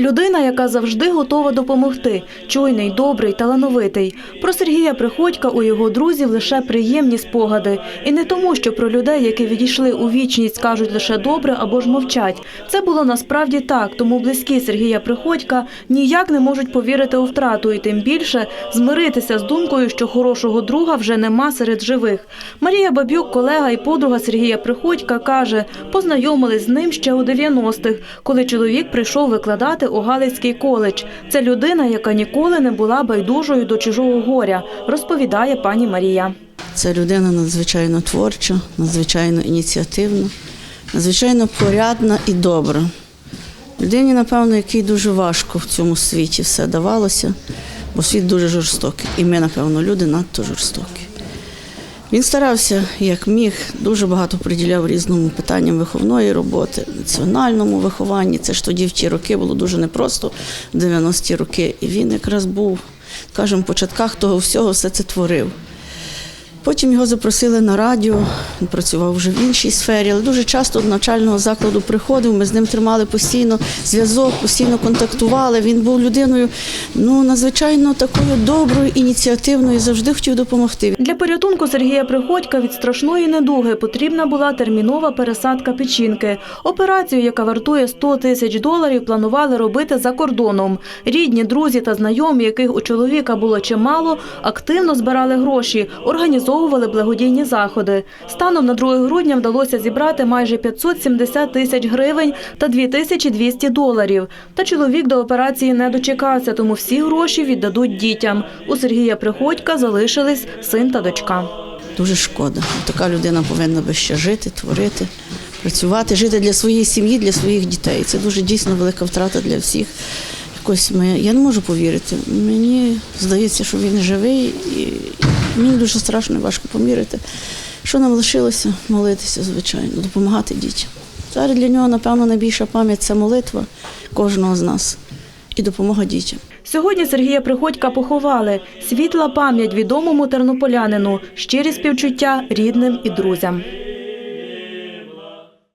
Людина, яка завжди готова допомогти, чуйний, добрий, талановитий. Про Сергія Приходька у його друзів лише приємні спогади. І не тому, що про людей, які відійшли у вічність, кажуть лише добре або ж мовчать. Це було насправді так, тому близькі Сергія Приходька ніяк не можуть повірити у втрату і тим більше змиритися з думкою, що хорошого друга вже нема серед живих. Марія Бабюк, колега і подруга Сергія Приходька, каже, познайомились з ним ще у 90-х, коли чоловік прийшов викладати у Галицький коледж. Це людина, яка ніколи не була байдужою до чужого горя, розповідає пані Марія. Це людина надзвичайно творча, надзвичайно ініціативна, надзвичайно порядна і добра. Людині, напевно, якій дуже важко в цьому світі все давалося, бо світ дуже жорстокий. І ми, напевно, люди надто жорстокі. Він старався, як міг, дуже багато приділяв різному питанням виховної роботи, національному вихованні. Це ж тоді в ті роки було дуже непросто, в 90-ті роки. І він якраз був, скажімо, в початках того всього все це творив. Потім його запросили на радіо, він працював вже в іншій сфері, але дуже часто до навчального закладу приходив. Ми з ним тримали постійно зв'язок, постійно контактували. Він був людиною ну, надзвичайно такою доброю, ініціативною, завжди хотів допомогти. Для порятунку Сергія Приходька від страшної недуги потрібна була термінова пересадка печінки. Операцію, яка вартує 100 тисяч доларів, планували робити за кордоном. Рідні, друзі та знайомі, яких у чоловіка було чимало, активно збирали гроші, організовували благодійні заходи. Станом на 2 грудня вдалося зібрати майже 570 тисяч гривень та 2200 доларів. Та чоловік до операції не дочекався, тому всі гроші віддадуть дітям. У Сергія Приходька залишились син та дочка. Дуже шкода. Така людина повинна би ще жити, творити, працювати, жити для своєї сім'ї, для своїх дітей. Це дуже дійсно велика втрата для всіх. Якось ми, я не можу повірити. Мені здається, що він живий, і мені дуже страшно і важко помірити. Що нам лишилося? Молитися, звичайно, допомагати дітям. Зараз для нього, напевно, найбільша пам'ять це молитва кожного з нас і допомога дітям. Сьогодні Сергія Приходька поховали. Світла пам'ять відомому тернополянину, щирі співчуття рідним і друзям.